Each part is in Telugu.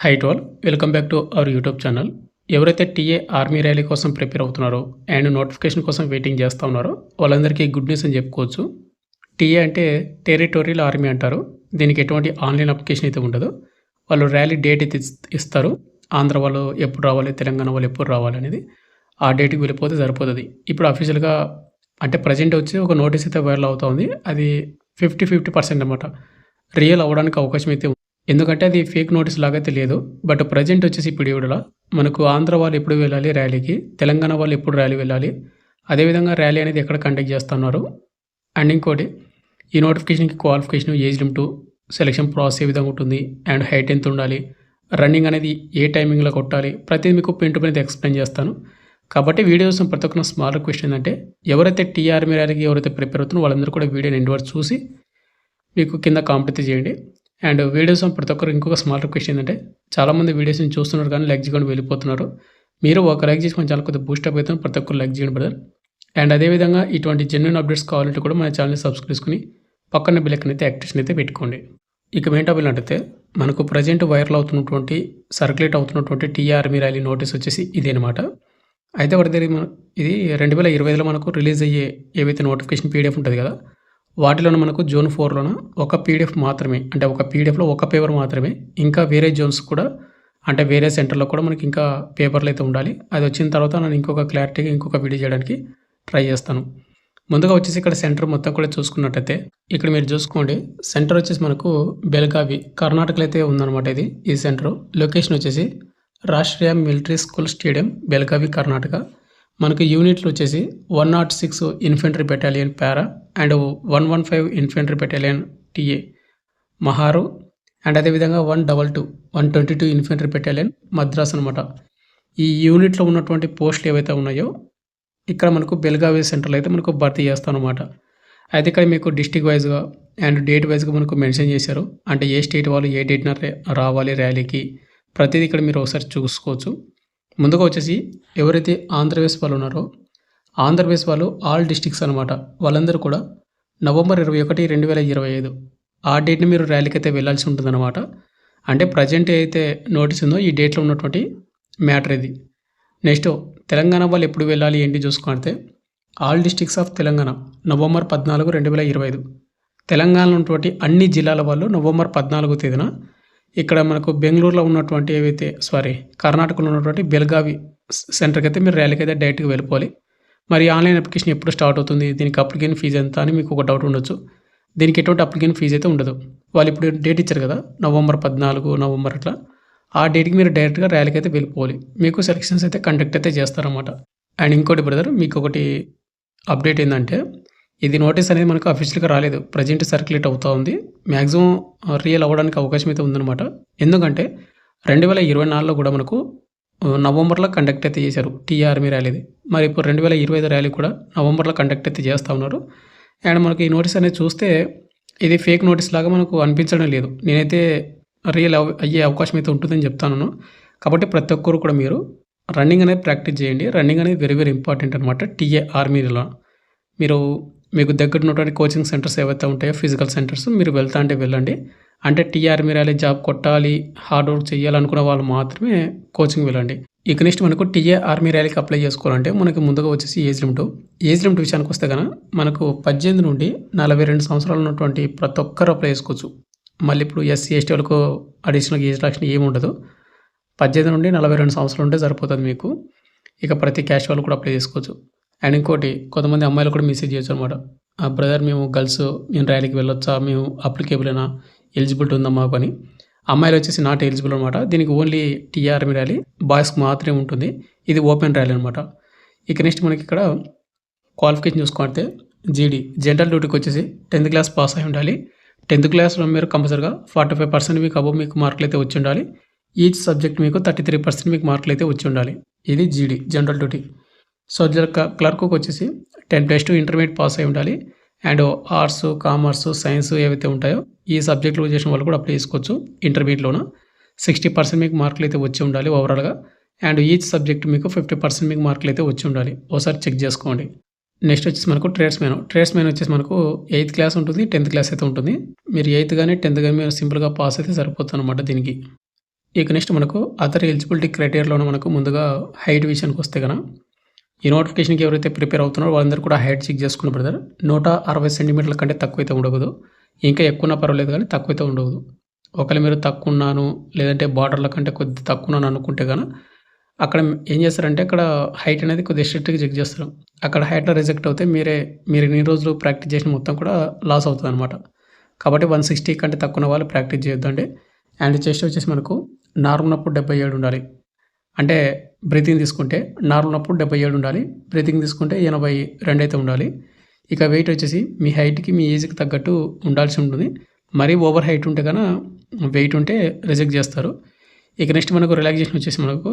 Hi to all welcome back to our YouTube channel ఎవరైతే టీఏ ఆర్మీ ర్యాలీ కోసం ప్రిపేర్ అవుతున్నారో అండ్ నోటిఫికేషన్ కోసం వెయిటింగ్ చేస్తూ ఉన్నారో వాళ్ళందరికీ గుడ్ న్యూస్ అని చెప్పుకోవచ్చు. టీఏ అంటే టెరిటోరియల్ ఆర్మీ అంటారు. దీనికి ఎటువంటి ఆన్లైన్ అప్లికేషన్ అయితే ఉండదు. వాళ్ళు ర్యాలీ డేట్ అయితే ఇస్తారు. ఆంధ్ర వాళ్ళు ఎప్పుడు రావాలి తెలంగాణ వాళ్ళు ఎప్పుడు రావాలి అనేది ఆ డేట్కి వెళ్ళిపోతే సరిపోతుంది. ఇప్పుడు అఫీషియల్గా అంటే ప్రజెంట్ వచ్చి ఒక నోటీస్ అయితే వైరల్ అవుతుంది అది ఫిఫ్టీ ఫిఫ్టీ పర్సెంట్ అనమాట రియల్ అవ్వడానికి అవకాశం అయితే ఎందుకంటే అది ఫేక్ నోటీస్ లాగా తెలియదు. బట్ ప్రజెంట్ వచ్చేసి ఇప్పుడు ఇవిడలో మనకు ఆంధ్ర వాళ్ళు ఎప్పుడు వెళ్ళాలి ర్యాలీకి? తెలంగాణ వాళ్ళు ఎప్పుడు ర్యాలీ వెళ్ళాలి? అదేవిధంగా ర్యాలీ అనేది ఎక్కడ కండక్ట్ చేస్తున్నారు? అండ్ ఇంకోటి ఈ నోటిఫికేషన్కి qualification age limit selection process ఏ విధంగా ఉంటుంది? అండ్ హైట్ ఎంత ఉండాలి? రన్నింగ్ అనేది ఏ టైమింగ్లో కొట్టాలి? ప్రతిదీ మీకు పెయింట్ అనేది ఎక్స్ప్లెయిన్ చేస్తాను. కాబట్టి వీడియోస్ ప్రతి ఒక్క స్మాల్ రిక్వెస్ట్ ఏంటంటే ఎవరైతే టీఆర్మీ ర్యాలీకి ఎవరైతే ప్రిపేర్ అవుతున్నారో వాళ్ళందరూ కూడా వీడియోని ఎండ్ వరకు చూసి మీకు కింద కాంప్లీట్ చేయండి. అండ్ వీడియోస్ ప్రతి ఒక్కరు ఇంకొక స్మాల్ రిక్వెస్ట్ ఏంటంటే చాలామంది వీడియోస్ని చూస్తున్నారు కానీ లైక్ చేయకుండా వెళ్ళిపోతున్నారు. మీరు ఒక లైక్ చేసి కొంచెం చాలా కొద్దిగా బూస్టప్ అవుతుంది ప్రతి ఒక్కరు లైక్ చేయండి బ్రదర్ అండ్ అదేవిధంగా ఇటువంటి జెన్యున్ అప్డేట్స్ కావాలంటే కూడా మన ఛానల్ని సబ్స్క్రైబ్ చేసుకుని పక్కన బిల్లెక్కన అయితే యాక్టివేషన్ అయితే పెట్టుకోండి. ఇక మెయిన్ టాపిక్ అంటే మనకు ప్రజెంట్ వైరల్ అవుతున్నటువంటి సర్క్యులేట్ అవుతున్నటువంటి టీఆర్మీ ర్యాలీ నోటీస్ వచ్చేసి ఇదే అనమాట అయితే వాటి దగ్గర ఇది రెండు వేల ఇరవై ఐదులో మనకు రిలీజ్ అయ్యే ఏవైతే నోటిఫికేషన్ పీడిఎఫ్ ఉంటుంది కదా వాటిలోన మనకు జోన్ ఫోర్లోన ఒక పీడిఎఫ్ మాత్రమే అంటే ఒక పీడిఎఫ్లో ఒక పేపర్ మాత్రమే ఇంకా వేరే జోన్స్ కూడా అంటే వేరే సెంటర్లో కూడా మనకి ఇంకా పేపర్లు అయితే ఉండాలి. అది వచ్చిన తర్వాత నేను ఇంకొక క్లారిటీగా ఇంకొక వీడియో చేయడానికి ట్రై చేస్తాను. ముందుగా వచ్చేసి ఇక్కడ సెంటర్ మొత్తం కూడా చూసుకున్నట్టయితే ఇక్కడ మీరు చూసుకోండి సెంటర్ వచ్చేసి మనకు బెల్గావి కర్ణాటకలో అయితే ఉందన్నమాట ఇది ఈ సెంటర్. లొకేషన్ వచ్చేసి Rashtriya military school stadium Belgavi Karnataka. మనకు యూనిట్లు వచ్చేసి one not six infantry battalion para and one one five infantry battalion TA మహారు. And అదేవిధంగా one double two one twenty two infantry battalion Madras అనమాట ఈ యూనిట్లో ఉన్నటువంటి పోస్టులు ఏవైతే ఉన్నాయో ఇక్కడ మనకు బెల్గావి సెంటర్లో అయితే మనకు భర్తీ చేస్తాం అనమాట అయితే ఇక్కడ మీకు డిస్టిక్ వైజ్గా అండ్ డేట్ వైజ్గా మనకు మెన్షన్ చేశారు. అంటే ఏ స్టేట్ వాళ్ళు ఏ డేట్న రావాలి ర్యాలీకి ప్రతిదీ ఇక్కడ మీరు ఒకసారి చూసుకోవచ్చు. ముందుగా వచ్చేసి ఎవరైతే ఆంధ్రప్రదేశ్ వాళ్ళు ఉన్నారో ఆంధ్రప్రదేశ్ వాళ్ళు ఆల్ డిస్టిక్స్ అనమాట వాళ్ళందరూ కూడా నవంబర్ ఇరవై ఒకటి రెండు వేల ఇరవై ఐదు ఆ డేట్ని మీరు ర్యాలీకి అయితే వెళ్ళాల్సి ఉంటుందన్నమాట. అంటే ప్రజెంట్ అయితే నోటీస్ ఉందో ఈ డేట్లో ఉన్నటువంటి మ్యాటర్ ఇది. నెక్స్ట్ తెలంగాణ వాళ్ళు ఎప్పుడు వెళ్ళాలి ఏంటి చూసుకుంటే all districts of Telangana November పద్నాలుగు రెండు వేల ఇరవై ఐదు. తెలంగాణలో ఉన్నటువంటి అన్ని జిల్లాల వాళ్ళు నవంబర్ పద్నాలుగు తేదీన ఇక్కడ మనకు బెంగళూరులో ఉన్నటువంటి ఏవైతే సారీ కర్ణాటకలో ఉన్నటువంటి బెల్గావి సెంటర్కి అయితే మీరు ర్యాలీకి అయితే డైరెక్ట్గా వెళ్ళిపోవాలి. మరి ఆన్లైన్ అప్లికేషన్ ఎప్పుడు స్టార్ట్ అవుతుంది? దీనికి అప్లికేషన్ ఫీజు ఎంత అని మీకు ఒక డౌట్ ఉండొచ్చు. దీనికి ఎటువంటి అప్లికేషన్ ఫీజు అయితే ఉండదు. వాళ్ళు ఇప్పుడు డేట్ ఇచ్చారు కదా నవంబర్ పద్నాలుగు నవంబర్ అట్లా. ఆ డేట్కి మీరు డైరెక్ట్గా ర్యాలీకి అయితే వెళ్ళిపోవాలి. మీకు సెలక్షన్స్ అయితే కండక్ట్ అయితే చేస్తారన్నమాట. అండ్ ఇంకోటి బ్రదర్ మీకు ఒకటి అప్డేట్ ఏంటంటే ఇది నోటీస్ అనేది మనకు అఫీషియల్గా రాలేదు. ప్రజెంట్ సర్క్యులేట్ అవుతూ ఉంది. మ్యాక్సిమం రియల్ uh, అవ్వడానికి అవకాశం అయితే ఉందన్నమాట. ఎందుకంటే రెండు వేల ఇరవై నాలుగులో కూడా మనకు uh, నవంబర్లో కండక్ట్ అయితే చేశారు. టీఆర్మీ ర్యాలీది మరి ఇప్పుడు రెండు వేల ఇరవై ఐదు ర్యాలీ కూడా నవంబర్లో కండక్ట్ అయితే చేస్తూ ఉన్నారు. అండ్ మనకి ఈ నోటీస్ అనేది చూస్తే ఇది ఫేక్ నోటీస్ లాగా మనకు అనిపించడం లేదు. నేనైతే రియల్ అవ్- అయ్యే అవకాశం అయితే ఉంటుందని చెప్తాను. కాబట్టి ప్రతి ఒక్కరు కూడా మీరు రన్నింగ్ అనేది ప్రాక్టీస్ చేయండి. రన్నింగ్ అనేది వెరీ వెరీ ఇంపార్టెంట్ అనమాట టీఏ ఆర్మీలో మీరు మీకు దగ్గర ఉన్నటువంటి కోచింగ్ సెంటర్స్ ఏవైతే ఉంటాయో ఫిజికల్ సెంటర్స్ మీరు వెళ్తా అంటే వెళ్ళండి. అంటే టీఆర్మీ ర్యాలీ జాబ్ కొట్టాలి హార్డ్ వర్క్ చేయాలనుకున్న వాళ్ళు మాత్రమే కోచింగ్ వెళ్ళండి. ఇక నెక్స్ట్ మనకు టీఏ ఆర్మీ ర్యాలీకి అప్లై చేసుకోవాలంటే మనకి ముందుగా వచ్చేసి ఏజ్ లిమిట్ ఏజ్ లిమిట్ విషయానికి వస్తే కనుక మనకు పద్దెనిమిది నుండి నలభై రెండు సంవత్సరాలు ఉన్నటువంటి ప్రతి ఒక్కరు అప్లై చేసుకోవచ్చు. మళ్ళీ ఇప్పుడు ఎస్సీ ఎస్టీ వాళ్ళకు అడిషనల్ ఏజ్ రాక్షన్ ఏమి ఉండదు. పద్దెనిమిది నుండి నలభై రెండు సంవత్సరాలు ఉంటే సరిపోతుంది మీకు. ఇక ప్రతి క్యాష్ వాళ్ళు కూడా అప్లై చేసుకోవచ్చు. అండ్ ఇంకోటి కొంతమంది అమ్మాయిలు కూడా మెసేజ్ చేయొచ్చు అనమాట ఆ బ్రదర్ మేము గర్ల్స్ మేము ర్యాలీకి వెళ్ళొచ్చా? మేము అప్లికేబుల్ ఎలిజిబిలిటీ ఉందా మాకు? అని. అమ్మాయిలు వచ్చేసి నాట్ ఎలిజిబుల్ అనమాట దీనికి ఓన్లీ టీఆర్మీ ర్యాలీ బాయ్స్కి మాత్రమే ఉంటుంది. ఇది ఓపెన్ ర్యాలీ అనమాట ఇక నెక్స్ట్ మనకి ఇక్కడ క్వాలిఫికేషన్ చూసుకుంటే జీడీ జనరల్ డ్యూటీకి వచ్చేసి టెన్త్ క్లాస్ పాస్ అయి ఉండాలి. టెన్త్ క్లాస్లో మీరు కంపల్సరిగా ఫార్టీ ఫైవ్ పర్సెంట్ మీకు అబో మీకు మార్కులు అయితే వచ్చి ఉండాలి. ఈచ్ సబ్జెక్ట్ మీకు థర్టీ త్రీ పర్సెంట్ మీకు మార్కులు అయితే వచ్చి ఉండాలి. ఇది జీడీ జనరల్ డ్యూటీ సో క్లర్క్కి వచ్చేసి ten plus two intermediate pass అయి ఉండాలి. అండ్ ఆర్ట్స్ కామర్స్ సైన్స్ ఏవైతే ఉంటాయో ఈ సబ్జెక్టులు చేసిన వాళ్ళు కూడా అప్లై చేసుకోవచ్చు ఇంటర్మీడియట్లోన సిక్స్టీ పర్సెంట్ మీకు మార్కులు అయితే వచ్చి ఉండాలి ఓవరాల్గా అండ్ ఈచ్ సబ్జెక్ట్ మీకు ఫిఫ్టీ పర్సెంట్ మీకు మార్కులు అయితే వచ్చి ఉండాలి. ఒకసారి చెక్ చేసుకోండి. నెక్స్ట్ వచ్చేసి మనకు ట్రేడ్స్ మ్యాన్. ట్రేడ్స్ మ్యాన్ వచ్చేసి మనకు ఎయిత్ క్లాస్ ఉంటుంది టెన్త్ క్లాస్ అయితే ఉంటుంది. మీరు ఎయిత్ కానీ టెన్త్ కానీ మీరు సింపుల్గా పాస్ అయితే సరిపోతుంది అనమాట దీనికి. ఇక నెక్స్ట్ మనకు అదర్ ఎలిజిబిలిటీ క్రైటీరియాలో మనకు ముందుగా హైట్ విషయానికి వస్తే కనుక ఈ నోటిఫికేషన్కి ఎవరైతే ప్రిపేర్ అవుతున్నారో వాళ్ళందరూ కూడా హైట్ చెక్ చేసుకున్న బ్రదర్ నూట అరవై సెంటీమీటర్ల కంటే తక్కువైతే ఉండకూడదు. ఇంకా ఎక్కువన్నా పర్వాలేదు కానీ తక్కువైతే ఉండవు ఒకవేళ మీరు తక్కువ ఉన్నాను లేదంటే బార్డర్ల కంటే కొద్ది తక్కువ ఉన్నాను అనుకుంటే కానీ అక్కడ ఏం చేస్తారంటే అక్కడ హైట్ అనేది కొద్దిగా స్ట్రిక్ట్గా చెక్ చేస్తారు. అక్కడ హైట్లో రిజెక్ట్ అవుతే మీరే మీరు ఎన్ని రోజులు ప్రాక్టీస్ చేసిన మొత్తం కూడా లాస్ అవుతుంది అనమాట కాబట్టి వన్ సిక్స్టీ కంటే తక్కువ ఉన్న వాళ్ళు ప్రాక్టీస్ చేయొద్దండి. అండ్ చెస్ట్ వచ్చేసి మనకు నార్మల్ అప్పుడు డెబ్బై ఏడు ఉండాలి. అంటే బ్రీతింగ్ తీసుకుంటే నార్మల్ అప్పుడు డెబ్బై ఏడు ఉండాలి బ్రీతింగ్ తీసుకుంటే ఎనభై రెండు అయితే ఉండాలి. ఇక వెయిట్ వచ్చేసి మీ హైట్కి మీ ఏజ్కి తగ్గట్టు ఉండాల్సి ఉంటుంది. మరీ ఓవర్ హైట్ ఉంటే కనుక వెయిట్ ఉంటే రిజెక్ట్ చేస్తారు. ఇక నెక్స్ట్ మనకు రిలాక్సేషన్ వచ్చేసి మనకు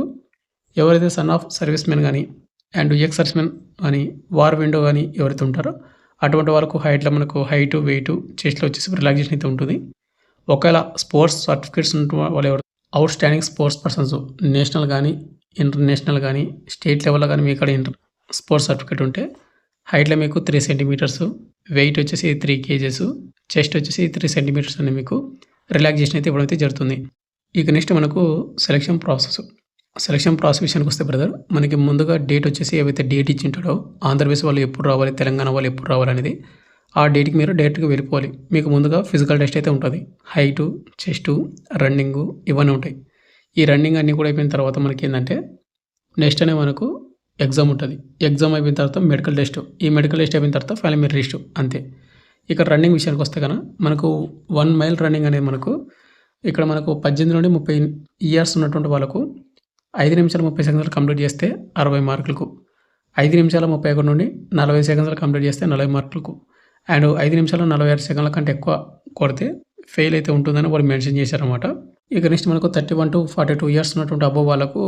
ఎవరైతే సన్ ఆఫ్ సర్వీస్ మెన్ కానీ అండ్ ఎక్స్ సర్వీస్ కానీ వార్ విండో కానీ ఎవరైతే ఉంటారో అటువంటి వాళ్ళకు హైట్లో మనకు హైట్ వెయిట్ చెస్ట్లో వచ్చేసి రిలాక్సేషన్ అయితే ఉంటుంది. ఒకవేళ స్పోర్ట్స్ సర్టిఫికేట్స్ ఉంటే వాళ్ళు ఎవరు outstanding sports persons national కానీ ఇంటర్నేషనల్ కానీ స్టేట్ లెవెల్లో కానీ మీకు ఇంటర్ స్పోర్ట్స్ సర్టిఫికేట్ ఉంటే హైట్లో మీకు త్రీ సెంటీమీటర్స్ వెయిట్ వచ్చేసి త్రీ కేజెస్ చెస్ట్ వచ్చేసి త్రీ సెంటీమీటర్స్ అని మీకు రిలాక్సేషన్ అయితే ఇవ్వడం అయితే జరుగుతుంది. ఇక నెక్స్ట్ మనకు సెలక్షన్ ప్రాసెస్ సెలక్షన్ ప్రాసెస్ విషయానికి వస్తే బ్రదర్ మనకి ముందుగా డేట్ వచ్చేసి ఏవైతే డేట్ ఇచ్చి ఉంటాడో ఆంధ్రప్రదేశ్ వాళ్ళు ఎప్పుడు రావాలి తెలంగాణ వాళ్ళు ఎప్పుడు రావాలనేది ఆ డేట్కి మీరు డైరెక్ట్గా వెళ్ళిపోవాలి. మీకు ముందుగా ఫిజికల్ టెస్ట్ అయితే ఉంటుంది. హైటు చెస్టు రన్నింగు ఇవన్నీ ఉంటాయి. ఈ రన్నింగ్ అన్నీ కూడా అయిపోయిన తర్వాత మనకి ఏంటంటే నెక్స్ట్ అనే మనకు ఎగ్జామ్ ఉంటుంది. ఎగ్జామ్ అయిపోయిన తర్వాత మెడికల్ టెస్ట్ ఈ మెడికల్ టెస్ట్ అయిపోయిన తర్వాత ఫ్యామిలీ మెరిట్ అంతే. ఇక్కడ రన్నింగ్ విషయానికి వస్తే కనుక మనకు వన్ మైల్ రన్నింగ్ అనేది మనకు ఇక్కడ మనకు పద్దెనిమిది నుండి ముప్పై ఇయర్స్ ఉన్నటువంటి వాళ్ళకు ఐదు నిమిషాలు ముప్పై సెకండ్లు కంప్లీట్ చేస్తే అరవై మార్కులకు. ఐదు నిమిషాల ముప్పై ఒకటి నుండి నలభై సెకండ్లు కంప్లీట్ చేస్తే నలభై మార్కులకు. అండ్ ఐదు నిమిషాలు నలభై ఆరు సెకండ్ల కంటే ఎక్కువ కొడితే ఫెయిల్ అయితే ఉంటుందని వాళ్ళు మెన్షన్ చేశారనమాట ఇక నెక్స్ట్ మనకు thirty one to forty two years ఉన్నటువంటి అబ్బో వాళ్ళకు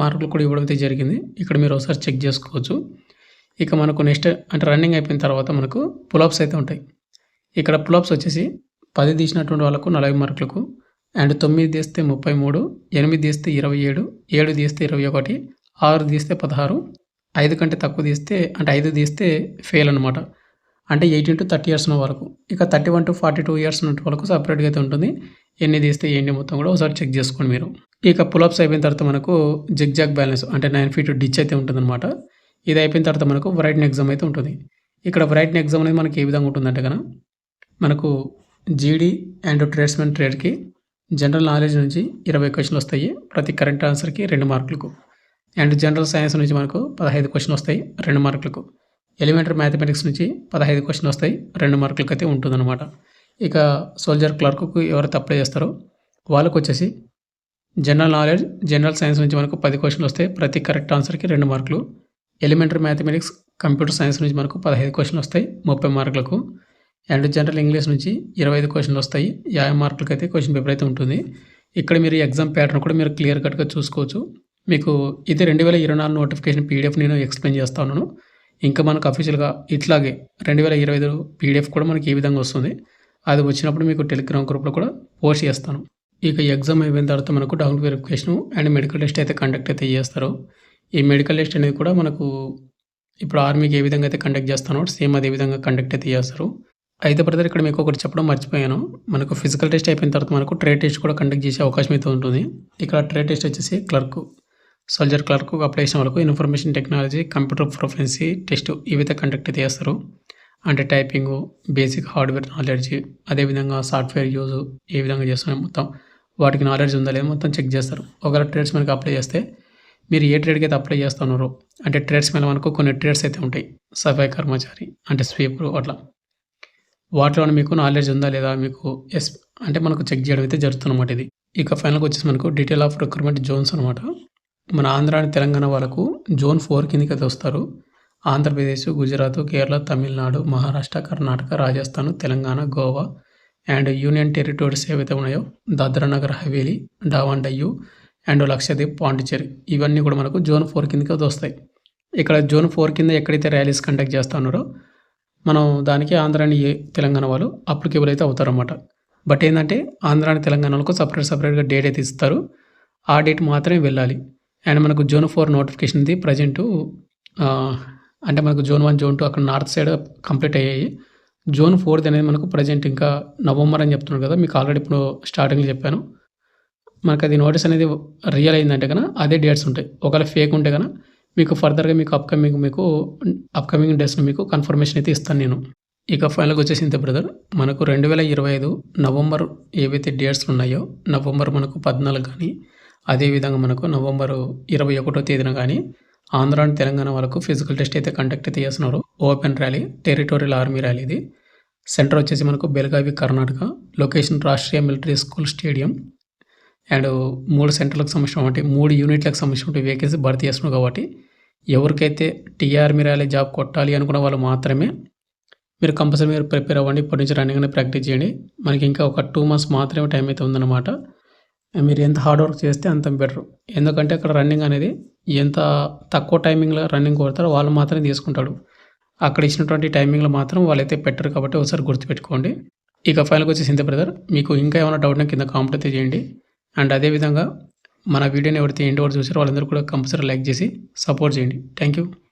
మార్కులు కూడా ఇవ్వడం అయితే జరిగింది. ఇక్కడ మీరు ఒకసారి చెక్ చేసుకోవచ్చు. ఇక మనకు నెక్స్ట్ అంటే రన్నింగ్ అయిపోయిన తర్వాత మనకు పులాప్స్ అయితే ఉంటాయి. ఇక్కడ పులాప్స్ వచ్చేసి పది తీసినటువంటి వాళ్ళకు నలభై మార్కులకు అండ్ తొమ్మిది తీస్తే ముప్పై మూడు ఎనిమిది తీస్తే ఇరవై ఏడు ఏడు తీస్తే ఇరవై ఒకటి ఆరు తీస్తే పదహారు ఐదు కంటే తక్కువ తీస్తే అంటే ఐదు తీస్తే ఫెయిల్ అనమాట అంటే ఎయిటీన్ టు థర్టీ ఇయర్స్ ఉన్న వరకు ఇక thirty one to forty two years ఉన్న వరకు సపరేట్గా అయితే ఉంటుంది. ఎన్ని తీస్తే ఎన్ని మొత్తం కూడా ఒకసారి చెక్ చేసుకోండి మీరు. ఇక పులప్స్ అయిపోయిన తర్వాత మనకు జిగ్ జాగ్ బ్యాలెన్స్ అంటే నైన్ ఫీట్ డిచ్ అయితే ఉంటుంది అనమాట ఇది అయిపోయిన తర్వాత మనకు వ్రైటింగ్ ఎగ్జామ్ అయితే ఉంటుంది. ఇక్కడ వ్రైటింగ్ ఎగ్జామ్ అనేది మనకి ఏ విధంగా ఉంటుందంటే కనుక మనకు జీడీ అండ్ ట్రేడ్స్మెన్ ట్రేడ్కి జనరల్ నాలెడ్జ్ నుంచి ఇరవై క్వశ్చన్లు వస్తాయి. ప్రతి కరెంట్ ఆన్సర్కి రెండు మార్కులకు. అండ్ జనరల్ సైన్స్ నుంచి మనకు పదహైదు క్వశ్చన్లు వస్తాయి రెండు మార్కులకు. ఎలిమెంటరీ మ్యాథమెటిక్స్ నుంచి పదహైదు క్వశ్చన్లు వస్తాయి రెండు మార్కులకి అయితే ఉంటుందన్నమాట. ఇక సోల్జర్ క్లర్క్కు ఎవరైతే అప్లై చేస్తారో వాళ్ళకు వచ్చేసి జనరల్ నాలెడ్జ్ జనరల్ సైన్స్ నుంచి మనకు పది క్వశ్చన్లు వస్తాయి ప్రతి కరెక్ట్ ఆన్సర్కి రెండు మార్కులు. ఎలిమెంటరీ మ్యాథమెటిక్స్ కంప్యూటర్ సైన్స్ నుంచి మనకు పదహైదు క్వశ్చన్లు వస్తాయి ముప్పై మార్కులకు. అండ్ జనరల్ ఇంగ్లీష్ నుంచి ఇరవై ఐదు క్వశ్చన్లు వస్తాయి యాభై మార్కులకి అయితే క్వశ్చన్ పేపర్ అయితే ఉంటుంది. ఇక్కడ మీరు ఎగ్జామ్ ప్యాటర్న్ కూడా మీరు క్లియర్ కట్గా చూసుకోవచ్చు. మీకు ఇది రెండు వేల ఇరవై నాలుగు నోటిఫికేషన్ పీడిఎఫ్ నేను ఎక్స్ప్లెయిన్ చేస్తాను ఇంకా మనకు అఫీషియల్గా ఇట్లాగే రెండు వేల ఇరవై ఐదు పీడిఎఫ్ కూడా మనకి ఏ విధంగా వస్తుంది. అది వచ్చినప్పుడు మీకు టెలిగ్రామ్ గ్రూప్లో కూడా పోస్ట్ చేస్తాను. ఇక ఎగ్జామ్ అయిపోయిన తర్వాత మనకు డౌన్ వెరిఫికేషన్ అండ్ మెడికల్ టెస్ట్ అయితే కండక్ట్ అయితే చేస్తారు. ఈ మెడికల్ టెస్ట్ అనేది కూడా మనకు ఇప్పుడు ఆర్మీకి ఏ విధంగా అయితే కండక్ట్ చేస్తానో సేమ్ అదే విధంగా కండక్ట్ అయితే చేస్తారు. అయితే బ్రదర్ ఇక్కడ మీకు ఒకటి చెప్పడం మర్చిపోయాను. మనకు ఫిజికల్ టెస్ట్ అయిపోయిన తర్వాత మనకు ట్రేడ్ టెస్ట్ కూడా కండక్ట్ చేసే అవకాశం అయితే ఉంటుంది. ఇక్కడ ట్రేడ్ టెస్ట్ వచ్చేసి క్లర్క్ సోల్జర్ క్లర్క్ అప్లై చేసిన వాళ్ళకు information technology computer proficiency test ఇవైతే కండక్ట్ అయితే చేస్తారు. అంటే టైపింగ్ బేసిక్ హార్డ్వేర్ నాలెడ్జ్ అదేవిధంగా సాఫ్ట్వేర్ యూజ్ ఏ విధంగా చేస్తున్నాయి మొత్తం. వాటికి నాలెడ్జ్ ఉందా లేదా మొత్తం చెక్ చేస్తారు. ఒకవేళ ట్రేడ్స్ మనకి అప్లై చేస్తే మీరు ఏ ట్రేడ్కి అయితే అప్లై చేస్తున్నారో అంటే ట్రేడ్స్ మీద మనకు కొన్ని ట్రేడ్స్ అయితే ఉంటాయి. సఫాయి కర్మచారి అంటే స్వీపర్ అట్లా. వాటిలో మీకు నాలెడ్జ్ ఉందా లేదా మీకు ఎస్ అంటే మనకు చెక్ చేయడం అయితే జరుగుతున్నమాట ఇది. ఇక ఫైనల్గా వచ్చేసి మనకు డీటెయిల్ ఆఫ్ రిక్రూట్మెంట్ జోన్స్ అనమాట మన ఆంధ్ర అండ్ తెలంగాణ వాళ్ళకు జోన్ ఫోర్ కిందకి అయితే వస్తారు. Andhra Pradesh Gujarat Kerala Tamil Nadu Maharashtra Karnataka Rajasthan Telangana Goa and union territories ఏవైతే ఉన్నాయో దాద్రా నగర్ హవేలీ డావాన్ డయ్యూ అండ్ లక్షద్వీప్ పాండిచ్చేరి ఇవన్నీ కూడా మనకు జోన్ ఫోర్ కిందకి వస్తాయి. ఇక్కడ జోన్ ఫోర్ కింద ఎక్కడైతే ర్యాలీస్ కండక్ట్ చేస్తున్నారో మనం దానికి ఆంధ్ర అండ్ తెలంగాణ వాళ్ళు అప్లికేబుల్ అయితే అవుతారన్నమాట. బట్ ఏంటంటే ఆంధ్ర అండ్ తెలంగాణలకు సపరేట్ సపరేట్గా డేట్ అయితే ఇస్తారు. ఆ డేట్ మాత్రమే వెళ్ళాలి. అండ్ మనకు జోన్ ఫోర్ నోటిఫికేషన్ది ప్రజెంటు అంటే మనకు జోన్ వన్ జోన్ టూ అక్కడ నార్త్ సైడ్ కంప్లీట్ అయ్యాయి. జోన్ ఫోర్త్ అనేది మనకు ప్రజెంట్ ఇంకా నవంబర్ అని చెప్తున్నాడు కదా మీకు ఆల్రెడీ ఇప్పుడు స్టార్టింగ్లో చెప్పాను. మనకు అది నోటీస్ అనేది రియల్ అయిందంటే కనుక అదే డేట్స్ ఉంటాయి. ఒకవేళ ఫేక్ ఉంటే కనుక మీకు ఫర్దర్గా మీకు అప్కమింగ్ మీకు అప్కమింగ్ డేస్లో మీకు కన్ఫర్మేషన్ అయితే ఇస్తాను నేను. ఇక ఫైనల్గా వచ్చేసి ఇంత బ్రదర్ మనకు రెండు వేల ఇరవై ఐదు నవంబర్ ఏవైతే డేట్స్ ఉన్నాయో నవంబర్ మనకు పద్నాలుగు కానీ అదేవిధంగా మనకు నవంబర్ ఇరవై ఒకటో తేదీన కానీ ఆంధ్ర అండ్ తెలంగాణ వాళ్ళకు ఫిజికల్ టెస్ట్ అయితే కండక్ట్ అయితే చేస్తున్నారు. Open rally territorial army rally ఇది. సెంటర్ వచ్చేసి మనకు Belgavi Karnataka. Location Rashtriya military school stadium. And మూడు సెంటర్లకు సంబంధించిన అంటే మూడు యూనిట్లకు సంబంధించిన వేకెన్సీ భర్తీ చేస్తున్నారు కాబట్టి ఎవరికైతే టీఆర్మీ ర్యాలీ జాబ్ కొట్టాలి అనుకున్న వాళ్ళు మాత్రమే మీరు కంపల్సరీ మీరు ప్రిపేర్ అవ్వండి ఇప్పటి నుంచి రన్నింగ్ అనేది ప్రాక్టీస్ చేయండి. మనకి ఇంకా ఒక టూ మంత్స్ మాత్రమే టైం అయితే ఉందన్నమాట. మీరు ఎంత హార్డ్ వర్క్ చేస్తే అంత బెటర్ ఎందుకంటే అక్కడ రన్నింగ్ అనేది ఎంత తక్కువ టైమింగ్లో రన్నింగ్ కొడతారో వాళ్ళు మాత్రమే తీసుకుంటాడు. అక్కడ ఇచ్చినటువంటి టైమింగ్లో మాత్రం వాళ్ళైతే పెట్టరు కాబట్టి ఒకసారి గుర్తుపెట్టుకోండి. ఇక ఫైనల్కి వచ్చేసి ఇంత బ్రదర్ మీకు ఇంకా ఏమైనా డౌట్ కింద కామెంట్ అయితే చేయండి. అండ్ అదేవిధంగా మన వీడియోని ఎవరైతే ఎండ్ వరకు చూసారో వాళ్ళందరూ కూడా కంపల్సరీ లైక్ చేసి సపోర్ట్ చేయండి. Thank you